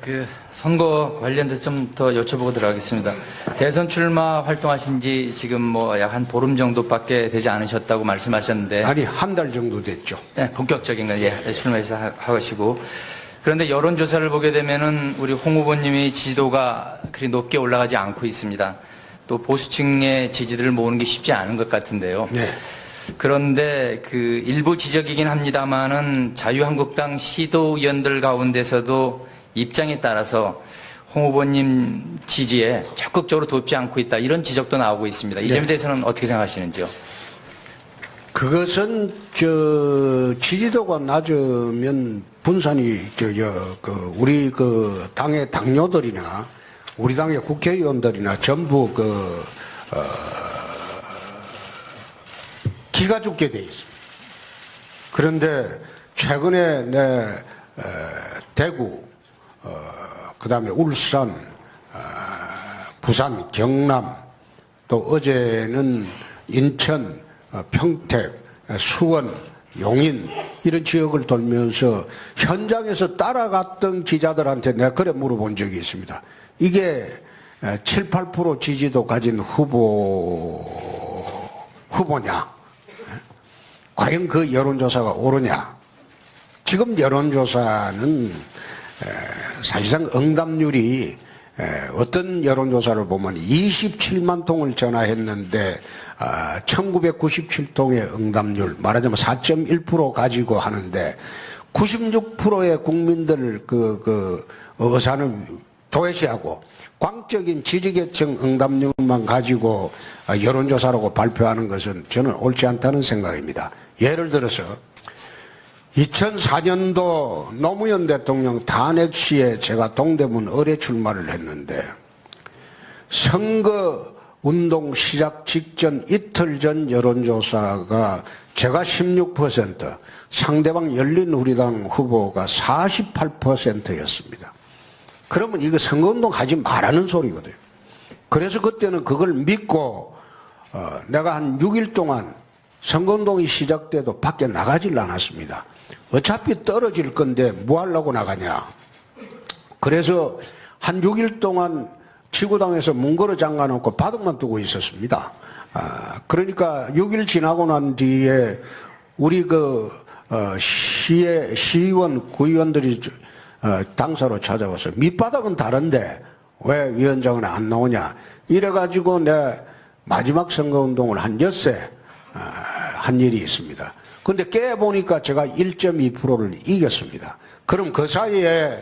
그 선거 관련돼서 좀 더 여쭤보고 들어가겠습니다. 대선 출마 활동하신 지 지금 뭐 약 한 보름 정도밖에 되지 않으셨다고 말씀하셨는데 아니 한 달 정도 됐죠. 네, 본격적인 건 예, 출마해서 하- 하시고 그런데 여론조사를 보게 되면은 우리 홍 후보님이 지지도가 그리 높게 올라가지 않고 있습니다. 또 보수층의 지지들을 모으는 게 쉽지 않은 것 같은데요. 네. 그런데 그 일부 지적이긴 합니다만은 자유한국당 시도위원들 가운데서도 입장에 따라서 홍 후보님 지지에 적극적으로 돕지 않고 있다 이런 지적도 나오고 있습니다. 이 점에 네. 대해서는 어떻게 생각하시는지요? 그것은 저 지지도가 낮으면 분산이 저그 우리 그 당의 당뇨들이나 우리 당의 국회의원들이나 전부 그 어, 기가 죽게 돼 있습니다. 그런데 최근에 내 에, 대구 어, 그 다음에 울산 어, 부산 경남 또 어제는 인천 어, 평택 어, 수원 용인 이런 지역을 돌면서 현장에서 따라갔던 기자들한테 내가 그래 물어본 적이 있습니다. 이게 에, 7, 8% 지지도 가진 후보 후보냐? 과연 그 여론조사가 옳으냐? 지금 여론조사는 에, 사실상 응답률이 에, 어떤 여론조사를 보면 27만 통을 전화했는데 아, 1997통의 응답률 말하자면 4.1% 가지고 하는데 96%의 국민들 그, 그 의사는 도외시하고 광적인 지지계층 응답률만 가지고 아, 여론조사라고 발표하는 것은 저는 옳지 않다는 생각입니다. 예를 들어서 2004년도 노무현 대통령 탄핵 시에 제가 동대문 의뢰 출마를 했는데 선거 운동 시작 직전 이틀 전 여론조사가 제가 16% 상대방 열린우리당 후보가 48%였습니다. 그러면 이거 선거운동 하지 말라는 소리거든요. 그래서 그때는 그걸 믿고 어, 내가 한 6일 동안 선거운동이 시작돼도 밖에 나가질 않았습니다. 어차피 떨어질 건데 뭐 하려고 나가냐. 그래서 한 6일 동안 지구당에서 문 걸어 잠가놓고 바둑만 두고 있었습니다. 아, 그러니까 6일 지나고 난 뒤에 우리 그 어, 시의 시의원, 구의원들이 어, 당사로 찾아와서 밑바닥은 다른데 왜 위원장은 안 나오냐 이래가지고 내 마지막 선거운동을 한 엿새 어, 한 일이 있습니다. 근데 깨보니까 제가 1.2%를 이겼습니다. 그럼 그 사이에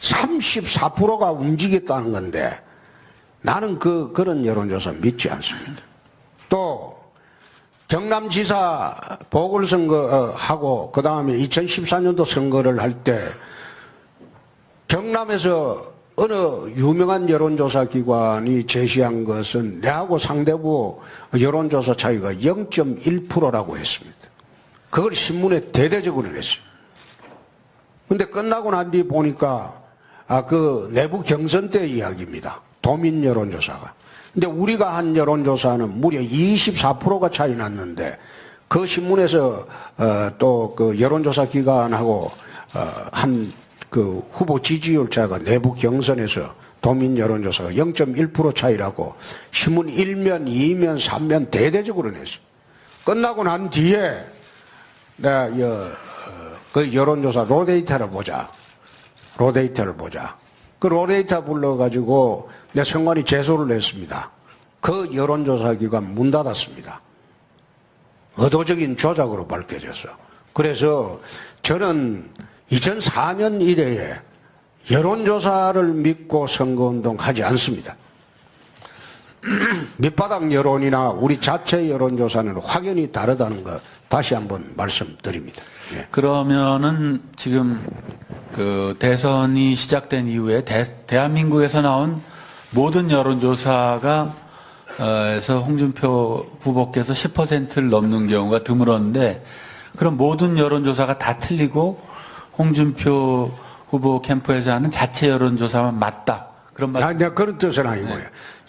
34%가 움직였다는 건데 나는 그, 그런 여론조사 믿지 않습니다. 또, 경남지사 보궐선거 어, 하고, 그 다음에 2014년도 선거를 할 때, 경남에서 어느 유명한 여론조사 기관이 제시한 것은 내하고 상대부 여론조사 차이가 0.1%라고 했습니다. 그걸 신문에 대대적으로 냈어요. 근데 끝나고 난 뒤 보니까 아 그 내부 경선 때 이야기입니다. 도민 여론조사가. 근데 우리가 한 여론조사는 무려 24%가 차이 났는데 그 신문에서 어, 또그 여론조사 기관하고 어, 한 그 후보 지지율 차가 내부 경선에서 도민 여론조사가 0.1% 차이라고 신문 1면, 2면, 3면 대대적으로 냈어. 끝나고 난 뒤에 내가 여, 어, 그 여론조사 로데이터를 보자. 로데이터를 보자. 그 로데이터 불러가지고 내 성관이 제소를 냈습니다. 그 여론조사 기관 문 닫았습니다. 의도적인 조작으로 밝혀졌어. 그래서 저는 2004년 이래에 여론조사를 믿고 선거운동 하지 않습니다. 밑바닥 여론이나 우리 자체 여론조사는 확연히 다르다는 거 다시 한번 말씀드립니다. 예. 그러면은 지금 그 대선이 시작된 이후에 대, 한민국에서 나온 모든 여론조사가 어, 에서 홍준표 후보께서 10%를 넘는 경우가 드물었는데 그럼 모든 여론조사가 다 틀리고 홍준표 후보 캠프에서 하는 자체 여론조사만 맞다. 그런 말. 아니, 내가 그런 뜻은 아니고요.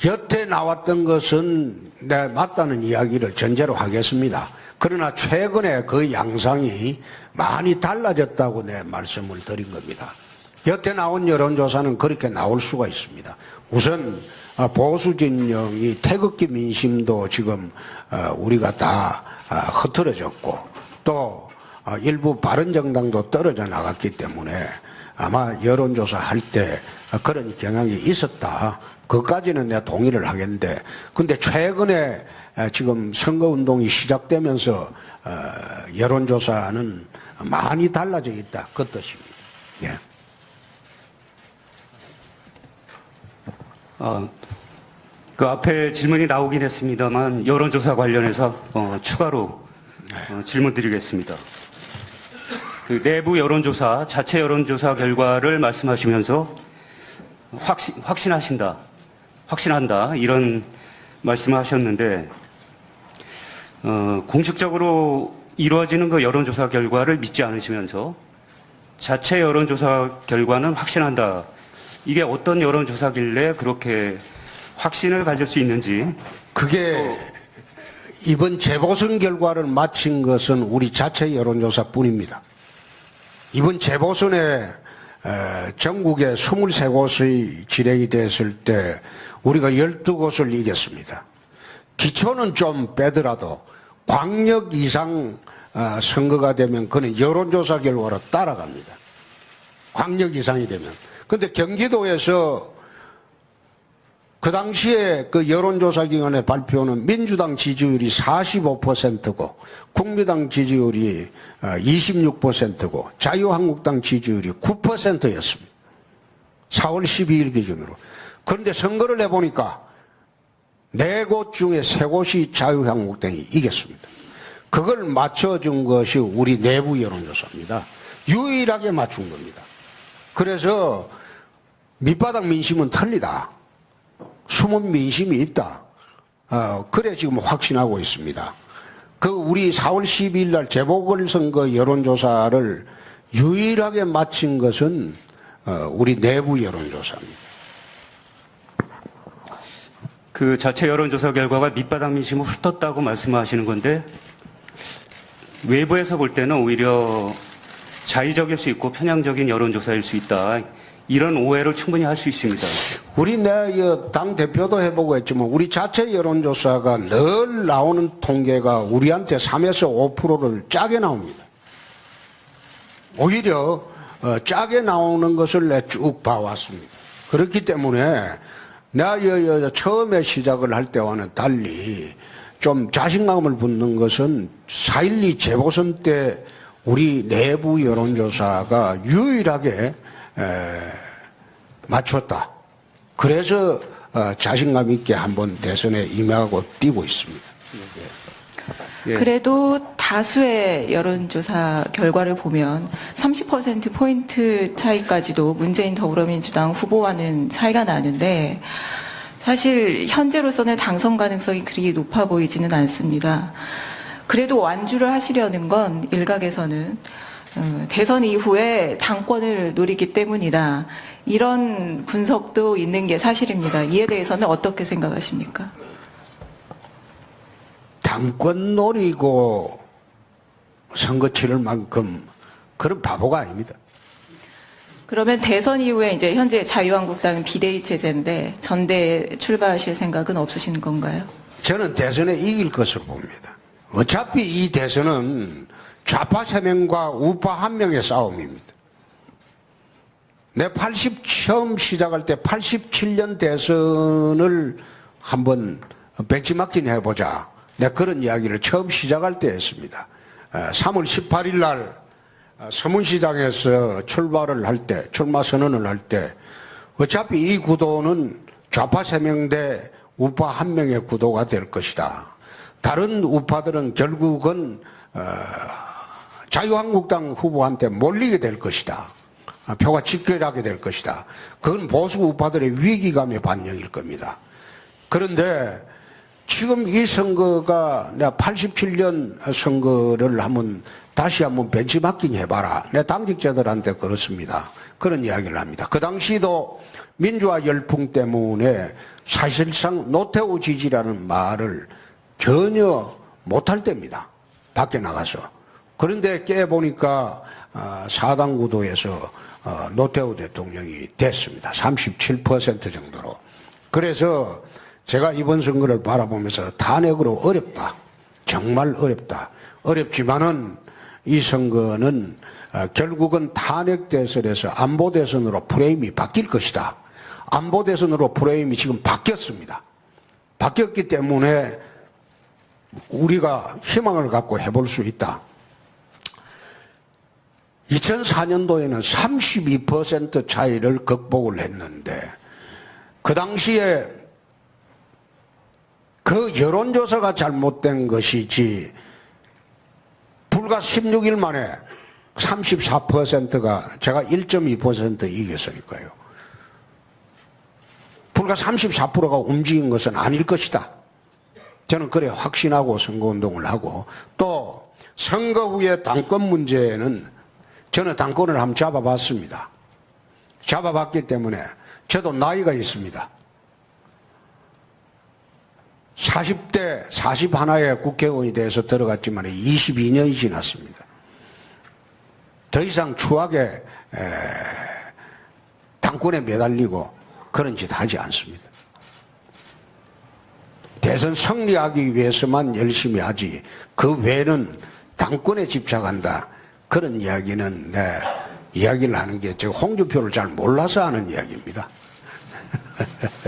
여태 나왔던 것은 내 맞다는 이야기를 전제로 하겠습니다. 그러나 최근에 그 양상이 많이 달라졌다고 내 말씀을 드린 겁니다. 여태 나온 여론조사는 그렇게 나올 수가 있습니다. 우선 아, 보수 진영이 태극기 민심도 지금 어, 우리가 다 아, 흐트러졌고 또 아, 일부 바른정당도 떨어져 나갔기 때문에 아마 여론조사 할 때 그런 경향이 있었다. 그까지는 내가 동의를 하겠는데, 근데 최근에 아, 지금 선거운동이 시작되면서 어, 여론조사는 많이 달라져 있다. 그 뜻입니다. 예. 어, 그 앞에 질문이 나오긴 했습니다만 여론조사 관련해서 어, 추가로 어, 질문 드리겠습니다. 그 내부 여론조사, 자체 여론조사 결과를 말씀하시면서 확신, 확신하신다, 확신한다 이런 말씀을 하셨는데 어, 공식적으로 이루어지는 그 여론조사 결과를 믿지 않으시면서 자체 여론조사 결과는 확신한다. 이게 어떤 여론조사길래 그렇게 확신을 가질 수 있는지 그게 이번 재보선 결과를 마친 것은 우리 자체 여론조사 뿐입니다. 이번 재보선에 에, 전국에 23곳의 진행이 됐을 때 우리가 12곳을 이겼습니다. 기초는 좀 빼더라도 광역 이상 어, 선거가 되면 그는 여론조사 결과로 따라갑니다. 광역 이상이 되면. 근데 경기도에서 그 당시에 그 여론조사 기관의 발표는 민주당 지지율이 45%고 국민당 지지율이 26%고 자유한국당 지지율이 9%였습니다. 4월 12일 기준으로. 그런데 선거를 해보니까 네 곳 중에 세 곳이 자유한국당이 이겼습니다. 그걸 맞춰준 것이 우리 내부 여론조사입니다. 유일하게 맞춘 겁니다. 그래서 밑바닥 민심은 틀리다. 숨은 민심이 있다. 어, 그래 지금 확신하고 있습니다. 그 우리 4월 12일 날 재보궐선거 여론조사를 유일하게 마친 것은 어, 우리 내부 여론조사입니다. 그 자체 여론조사 결과가 밑바닥 민심을 훑었다고 말씀하시는 건데 외부에서 볼 때는 오히려 자의적일 수 있고 편향적인 여론조사일 수 있다. 이런 오해를 충분히 할 수 있습니다. 우리 내당 대표도 해보고 했지만 우리 자체 여론조사가 늘 나오는 통계가 우리한테 3에서 5%를 짜게 나옵니다. 오히려 어, 짜게 나오는 것을 내 쭉 봐왔습니다. 그렇기 때문에 내가 처음에 시작을 할 때와는 달리 좀 자신감을 붙는 것은 4.12 재보선 때 우리 내부 여론조사가 유일하게 에, 맞췄다. 그래서 어, 자신감 있게 한번 대선에 임하고 뛰고 있습니다. 예. 그래도 다수의 여론조사 결과를 보면 30% 포인트 차이까지도 문재인 더불어민주당 후보와는 차이가 나는데 사실 현재로서는 당선 가능성이 그리 높아 보이지는 않습니다. 그래도 완주를 하시려는 건 일각에서는 어, 대선 이후에 당권을 노리기 때문이다. 이런 분석도 있는 게 사실입니다. 이에 대해서는 어떻게 생각하십니까? 당권 노리고 선거 치를 만큼 그런 바보가 아닙니다. 그러면 대선 이후에 이제 현재 자유한국당은 비대위 체제인데 전대에 출마하실 생각은 없으신 건가요? 저는 대선에 이길 것으로 봅니다. 어차피 이 대선은 좌파 세 명과 우파 한 명의 싸움입니다. 내 80 처음 시작할 때 87년 대선을 한번 벤치마킹 해보자. 내 그런 이야기를 처음 시작할 때 했습니다. 어, 3월 18일 날 어, 서문시장에서 출발을 할 때, 출마 선언을 할 때, 어차피 이 구도는 좌파 세명 대 우파 한명의 구도가 될 것이다. 다른 우파들은 결국은 어, 자유한국당 후보한테 몰리게 될 것이다. 아, 표가 직결하게 될 것이다. 그건 보수 우파들의 위기감의 반영일 겁니다. 그런데 지금 이 선거가 내가 87년 선거를 한번 다시 한번 벤치마킹 해봐라. 내 당직자들한테 그렇습니다. 그런 이야기를 합니다. 그 당시도 민주화 열풍 때문에 사실상 노태우 지지라는 말을 전혀 못할 때입니다. 밖에 나가서. 그런데 깨보니까 아, 사당 구도에서 어, 노태우 대통령이 됐습니다. 37% 정도로. 그래서 제가 이번 선거를 바라보면서 탄핵으로 어렵다. 정말 어렵다. 어렵지만은 이 선거는 어, 결국은 탄핵 대선에서 안보 대선으로 프레임이 바뀔 것이다. 안보 대선으로 프레임이 지금 바뀌었습니다. 바뀌었기 때문에 우리가 희망을 갖고 해볼 수 있다. 2004년도에는 32% 차이를 극복을 했는데 그 당시에 그 여론조사가 잘못된 것이지 불과 16일 만에 34%가 제가 1.2% 이겼으니까요. 불과 34%가 움직인 것은 아닐 것이다. 저는 그래 확신하고 선거운동을 하고 또 선거 후에 당권 문제는 저는 당권을 한번 잡아봤습니다. 잡아봤기 때문에 저도 나이가 있습니다. 40대 41에 국회의원이 돼서 들어갔지만 22년이 지났습니다. 더 이상 추하게 에, 당권에 매달리고 그런 짓 하지 않습니다. 대선 승리하기 위해서만 열심히 하지 그 외에는 당권에 집착한다 그런 이야기는 네, 이야기를 하는 게 제가 홍준표를 잘 몰라서 하는 이야기입니다.